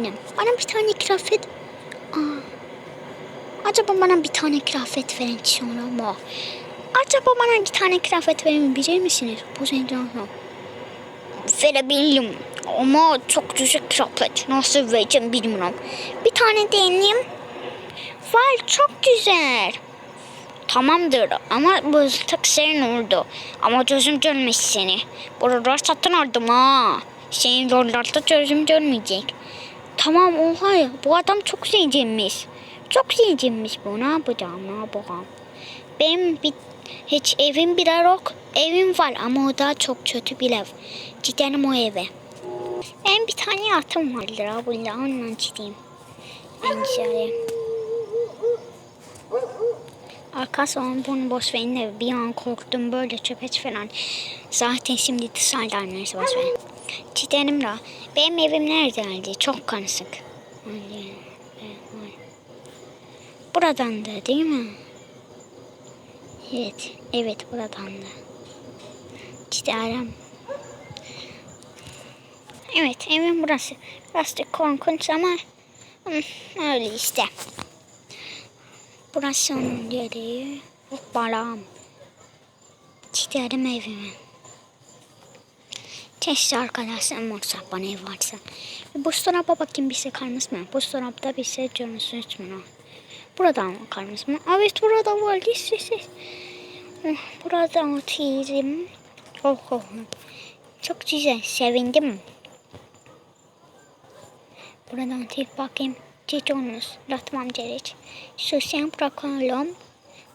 misin? Bana bir tane kıyafet... Aa. Acaba bana bir tane kıyafet verin sonra mı? Acaba bana bir tane kıyafet verebilir misiniz? Bu zencan Verebilirim. Ama çok güzel kıyafet. Nasıl vereceğim bilmiyorum. Bir tane deneyeyim. Vay çok güzel. Tamamdır ama bu tek senin oldu. Ama gözüm görmüş seni. Burada satın aldım ha. Senin yollarda gözüm görmeyecek. Tamam oha ya. Bu adam çok zenginmiş. Çok zenginmiş bu. Ne yapacağım ne yapacağım. Benim bir, hiç evim bile yok. Evim var ama o da çok kötü bir ev. Gidelim o eve. Ben bir tane atım vardır abla ondan gideyim. Ben dışarıya. Arkadaşlar bunu boş verin de bir an korktum böyle çöpeç falan. Zaten şimdi dışarıdan neyse boş verin. Gidelim de. Benim evim neredeydi? Çok karışık. Buradan da değil mi? Evet, evet buradan da. Gidelim. Evet, evim burası. Biraz korkunç ama öyle işte. Burası onun yeri. Hoppalam. Gidelim evime. Keşke arkadaşlarım olsa bana ev varsa. Bu dolaba bakayım bir şey kalmış mı? Bu dolapta bir şey görünsün mü? Buradan mı kalmış mı? Evet burada var. Yes, yes. Oh, Burada oturuyorum. Oh, oh. Çok güzel. Sevindim. Buradan tek bakayım. Titonuz. Ratmam gerek. Şu sen bırakalım.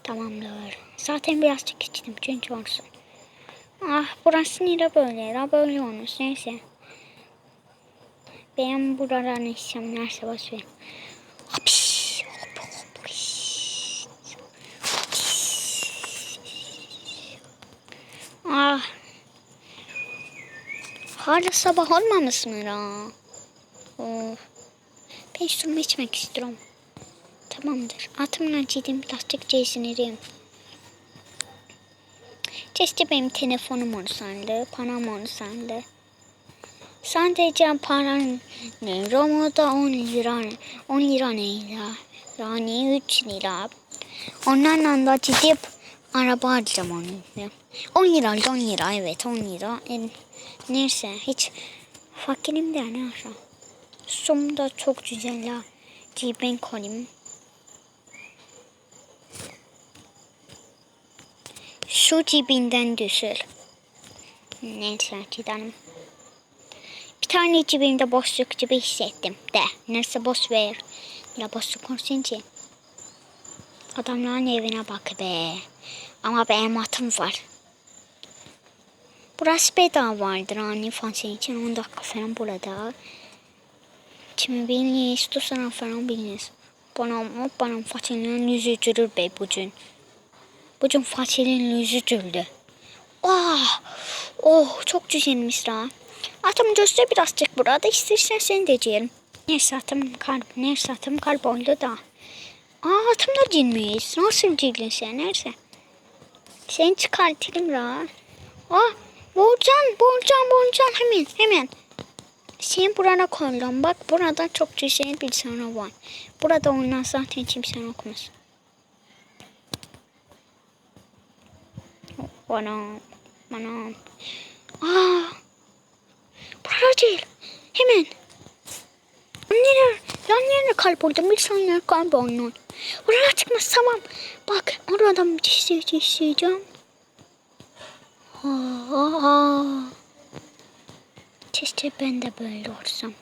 Tamamdır. Zaten birazcık içtim çünkü olsun. Ah burası nere böyle? Ra böyle olmuş. Neyse. Ben buradan içsem neyse ver. Hapis. Ah. Hala sabah olmamış mı ya? Of. Ben şunu içmek istiyorum. Tamamdır. Atımla gideyim plastik cesinireyim. Keşke benim telefonum olsaydı, param olsaydı. Sadece paranın ne? Roma'da 10 lira, 10 lira neydi? Yani 3 lira. Onlarla da gidip araba alacağım onu. 10 lira, 10 lira evet 10 lira. E, neyse hiç fakirim de ne aşağı. Da çok güzel ya. Ciben koyayım. Şu cibinden düşür. Neyse gidelim. Bir tane cebimde boşluk gibi hissettim. De neyse boş ver. Ya boşluk olsun ki. Adamların evine bak be. Ama benim atım var. Burası bedavadır hani fansin için 10 dakika falan burada. Kimi bilmeyi istiyorsan falan biliniz. Bana, bana Fatih'in yüzü gülür be bugün. Bugün Fatih'in yüzü güldü. Oh, oh çok güzelmiş la. Atım göster birazcık burada istersen sen de diyelim. Neyse atım kalp, neyse atım kalp oldu da. Aa atım da cinmiş. Nasıl cildin sen neyse. Sen çıkartayım la. Ah, Bolcan, Bolcan, Bolcan hemen, hemen. Sen burana koydum. Bak burada çok güzel bir sana var. Burada onlar zaten kimse okumaz. Bana, bana. Aa, burada değil. Hemen. Nereye? Yan yerine kalp oldu. Bir saniye onun. Oraya çıkmaz tamam. Bak oradan bir şey isteyeceğim. Aa. Keşke ben de böyle olsam.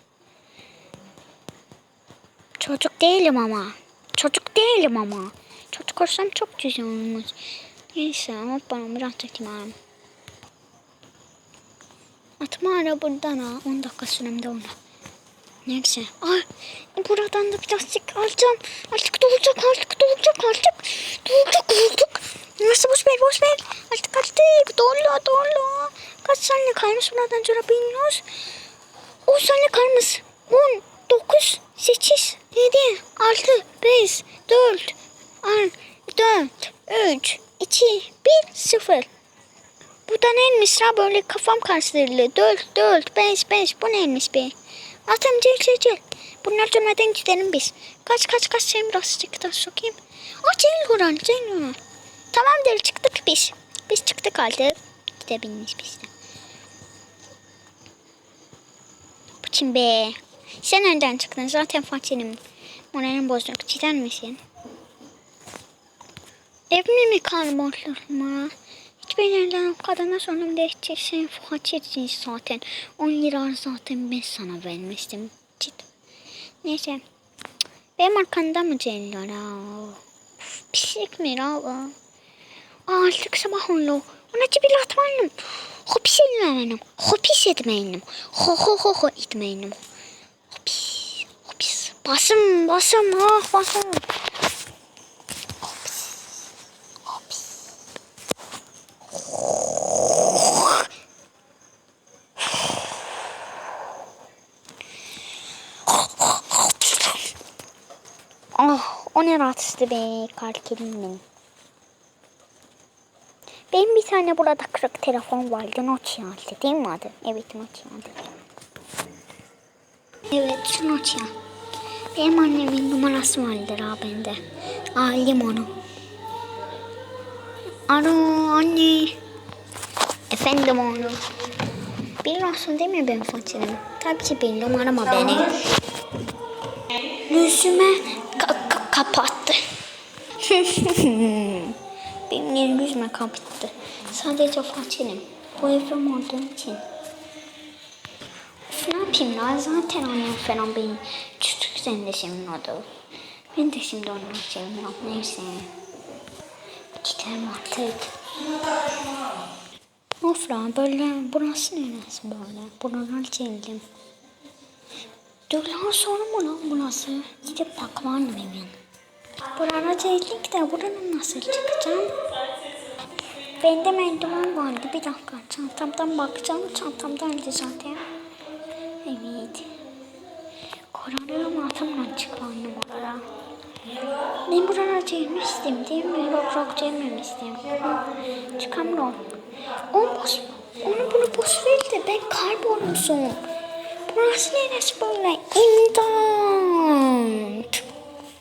Çocuk değilim ama. Çocuk değilim ama. Çocuk olsam çok güzel olmuş. Neyse ama bana biraz çekmem. Atma ara buradan ha. 10 dakika süremde ona. Neyse. Ay, buradan da plastik alacağım. Artık dolacak artık dolacak artık. Dolacak dolacak. Nasıl boş ver boş ver. Artık artık dolu dolu. Kaç saniye kalmış buradan sonra bilmiyoruz. 10 saniye kalmış. 10, 9, 8, 7, 6, 5, 4, 4, 3, 2, 1, 0. Bu da neymiş la böyle kafam karıştırdı. 4, 4, 5, 5 bu neymiş be? Atım gel gel gel. Bunlar dönmeden gidelim biz. Kaç kaç kaç biraz çıktı sokayım. Aa Celil Huran Celil Huran. Tamamdır çıktık biz. Biz çıktık artık. Gidebiliriz biz kim be? Sen önden çıktın zaten Fatih'im. Moralim bozuk. Gider misin? Evimi mi karmaştırma? Hiç ben elden kadına sonra değiştirsen Fatih'sin zaten. 10 lira zaten ben sana vermiştim. Cidden. Neyse. Benim arkamda mı Celil'ara? Pislik mi? Aa, artık sabah oldu. Ona cibil atmayalım. Hopis etmeyelim. Hopis etmeyelim. Ho ho ho ho etmeyelim. Hopis. Hopis. Basım basım. Ah basım. Hopis. Ah o ne rahatsızdı be kalkelim benim. Benim bir tane burada kırık telefon vardı. Nokia aldı değil mi adı? Evet Nokia adı. Evet Nokia. Benim annemin numarası vardır ha bende. Alayım onu. Alo anne. Efendim onu. Biliyorsun değil mi ben fakirim? Tabii ki bildim arama beni. Yüzüme ka- ka- kapattı. Benim yüzüme kapattı. Sadece fakirim. Bu evrim olduğu için. Of, ne yapayım ya? Zaten annem falan benim küçükken de sevmiyordu. Ben de şimdi onu sevmiyorum. Neyse. Gidelim artık. Of lan böyle burası neresi böyle? Buralar çeldim. Dur lan sonra mı lan burası? Gidip bakmalım hemen. Buraya geldik de buranın nasıl çıkacağım? Bende merdiven vardı. Bir dakika çantamdan bakacağım. Çantamdaydı zaten. Evet. Korona ama atamam çıkmalım oraya. Ben buraya gelmiştim değil mi? Yok yok gelmemiştim. Çıkamıyorum. Onu boş, onu bunu boş ver de ben kaybolmuşum. Burası neresi böyle? İmdat.